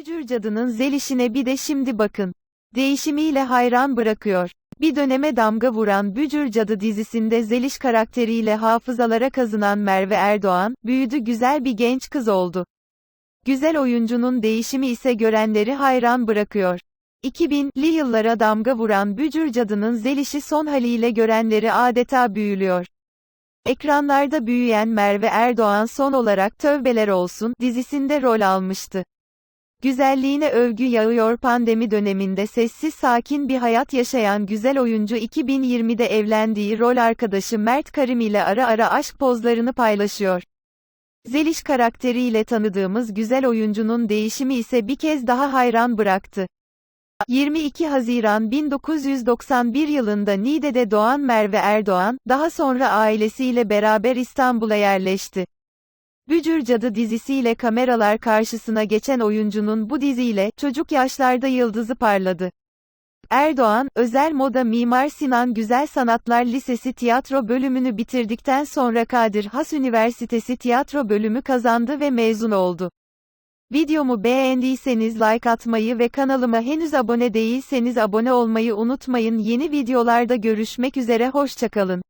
Bücür cadının zelişine bir de şimdi bakın. Değişimiyle hayran bırakıyor. Bir döneme damga vuran Bücür Cadı dizisinde Zeliş karakteriyle hafızalara kazınan Merve Erdoğan, büyüdü güzel bir genç kız oldu. Güzel oyuncunun değişimi ise görenleri hayran bırakıyor. 2000'li yıllara damga vuran Bücür Cadı'nın Zeliş'i son haliyle görenleri adeta büyülüyor. Ekranlarda büyüyen Merve Erdoğan son olarak Tövbeler Olsun dizisinde rol almıştı. Güzelliğine övgü yağıyor pandemi döneminde sessiz sakin bir hayat yaşayan güzel oyuncu 2020'de evlendiği rol arkadaşı Mert Karim ile ara ara aşk pozlarını paylaşıyor. Zeliş karakteriyle tanıdığımız güzel oyuncunun değişimi ise bir kez daha hayran bıraktı. 22 Haziran 1991 yılında Niğde'de doğan Merve Erdoğan, daha sonra ailesiyle beraber İstanbul'a yerleşti. Bücür Cadı dizisiyle kameralar karşısına geçen oyuncunun bu diziyle, çocuk yaşlarda yıldızı parladı. Erdoğan, özel moda Mimar Sinan Güzel Sanatlar Lisesi tiyatro bölümünü bitirdikten sonra Kadir Has Üniversitesi tiyatro bölümü kazandı ve mezun oldu. Videomu beğendiyseniz like atmayı ve kanalıma henüz abone değilseniz abone olmayı unutmayın. Yeni videolarda görüşmek üzere hoşçakalın.